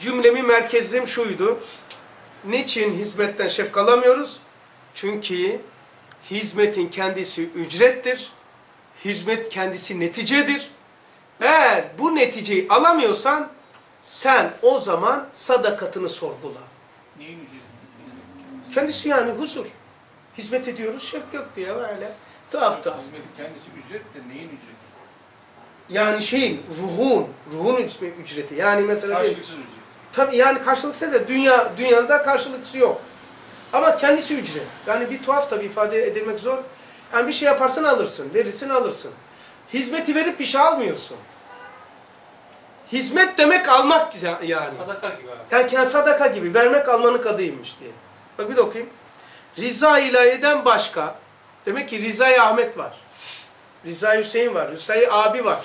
cümlemi merkezim şuydu. Niçin hizmetten şefk alamıyoruz? Çünkü hizmetin kendisi ücrettir. Hizmet kendisi neticedir. Eğer bu neticeyi alamıyorsan sen o zaman sadakatını sorgula. Neyin ücreti? Kendisi yani huzur. Hizmet ediyoruz şefk yok diye böyle tuhaf tuhaf. Hizmetin kendisi ücret de neyin ücreti? Yani şeyin, ruhun, ruhun ücreti. Yani mesela. Karşılıksız ücret. Tabii yani karşılıksız da dünya dünyada karşılıklısı yok. Ama kendisi ücret. Yani bir tuhaf tabii ifade edilmek zor. Yani bir şey yaparsın alırsın, verirsin alırsın. Hizmeti verip bir şey almıyorsun. Hizmet demek almak yani. Sadaka gibi abi. Yani sadaka gibi vermek almanın adıymış diye. Bak bir de okuyayım. Riza ilahiden başka. Demek ki Riza'ya Ahmet var. Riza Hüseyin var. Riza'yı abi var.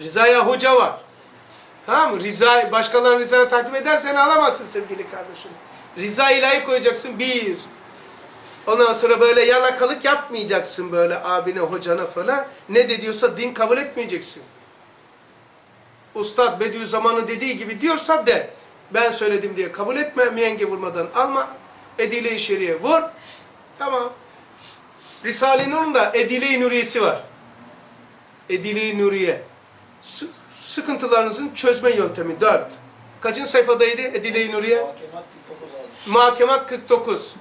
Riza'ya hoca var. Tamam mı? Riza, başkalarının Riza'nı takip edersen alamazsın sevgili kardeşim. Riza ilahi koyacaksın bir. Ondan sonra böyle yalakalık yapmayacaksın böyle abine, hocana falan. Ne de diyorsa din kabul etmeyeceksin. Ustad Bediüzzaman'ın dediği gibi diyorsa de ben söyledim diye kabul etme, miyenge vurmadan alma, edile-i şeriye vur, tamam. Risale-i Nur'un da edile-i nuriyesi var. Edile-i nuriye. Sı- sıkıntılarınızın çözme yöntemi 4. Kaçıncı sayfadaydı Edile-i nuriye? Hakemat 49 abi. Muhakemat 49.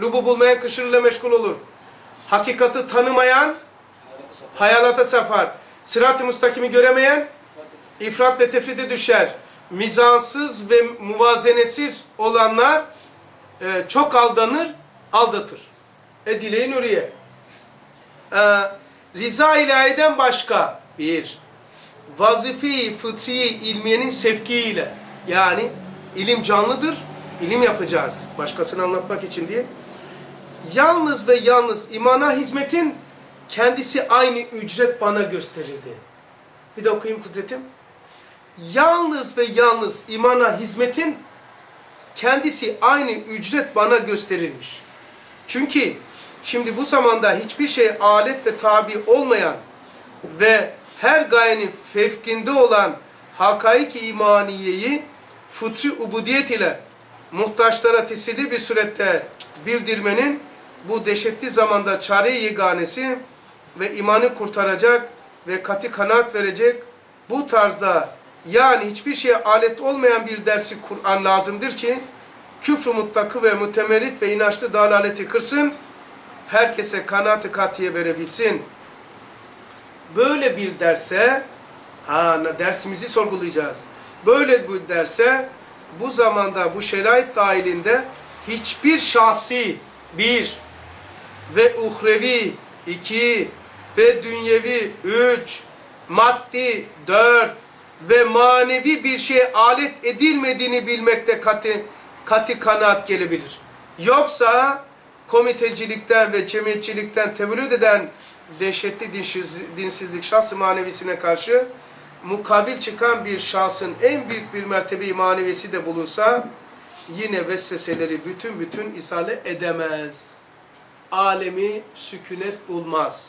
Lubu bulmayan kışırıyla meşgul olur. Hakikati tanımayan hayalata sapar. Sırat-ı müstakimi göremeyen ifrat ve tefrite düşer. Mizansız ve muvazenesiz olanlar e, çok aldanır, aldatır. Edile-i Nuriye. E, Riza ilahiden başka bir vazife-i fıtri ilmiyenin sevkiyle yani ilim canlıdır, ilim yapacağız başkasını anlatmak için diye. Yalnız ve yalnız imana hizmetin kendisi aynı ücret bana gösterildi. Bir de okuyayım kudretim. Yalnız ve yalnız imana hizmetin kendisi aynı ücret bana gösterilmiş. Çünkü şimdi bu zamanda hiçbir şey alet ve tabi olmayan ve her gayenin fevkinde olan hakaik imaniyeyi fıtri ubudiyet ile muhtaçlara teselli bir surette bildirmenin bu dehşetli zamanda çare yeganesi ve imanı kurtaracak ve katı kanaat verecek bu tarzda yani hiçbir şeye alet olmayan bir dersi Kur'an lazımdır ki küfrü mutlakı ve mütemerrit ve inançlı dalaleti kırsın, herkese kanaat-ı katiye verebilsin. Böyle bir derse, ha dersimizi sorgulayacağız. Böyle bir derse bu zamanda bu şerait dahilinde hiçbir şahsi bir ve uhrevi iki ve dünyevi üç maddi dört ve manevi bir şeye alet edilmediğini bilmekte katı, katı kanaat gelebilir. Yoksa komitecilikten ve cemiyetçilikten tevellüt eden dehşetli dinsiz, dinsizlik şahsı manevisine karşı mukabil çıkan bir şahsın en büyük bir mertebe manevisi de bulunsa yine vesveseleri bütün bütün izale edemez. Alemi sükunet bulmaz.